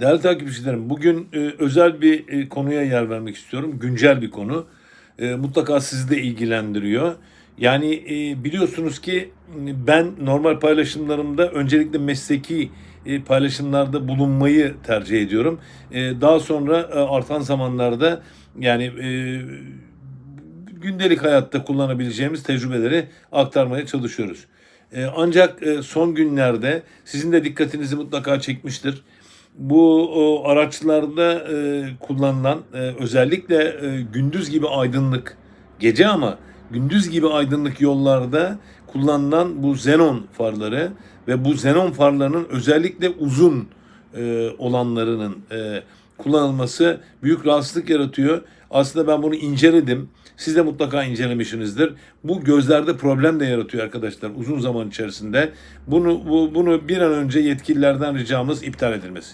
Değerli takipçilerim, bugün e, özel bir e, konuya yer vermek istiyorum. Güncel bir konu. E, mutlaka sizi de ilgilendiriyor. Yani biliyorsunuz ki ben normal paylaşımlarımda öncelikle mesleki paylaşımlarda bulunmayı tercih ediyorum. Daha sonra artan zamanlarda yani gündelik hayatta kullanabileceğimiz tecrübeleri aktarmaya çalışıyoruz. Ancak son günlerde sizin de dikkatinizi mutlaka çekmiştir. Bu o, araçlarda e, kullanılan e, özellikle e, gündüz gibi aydınlık, gece ama gündüz gibi aydınlık yollarda kullanılan bu xenon farları ve bu xenon farlarının özellikle uzun e, olanlarının e, kullanılması büyük rahatsızlık yaratıyor. Aslında ben bunu inceledim. Siz de mutlaka incelemişsinizdir. Bu gözlerde problem de yaratıyor arkadaşlar uzun zaman içerisinde. Bunu bu, bunu bir an önce yetkililerden ricamız iptal edilmesi.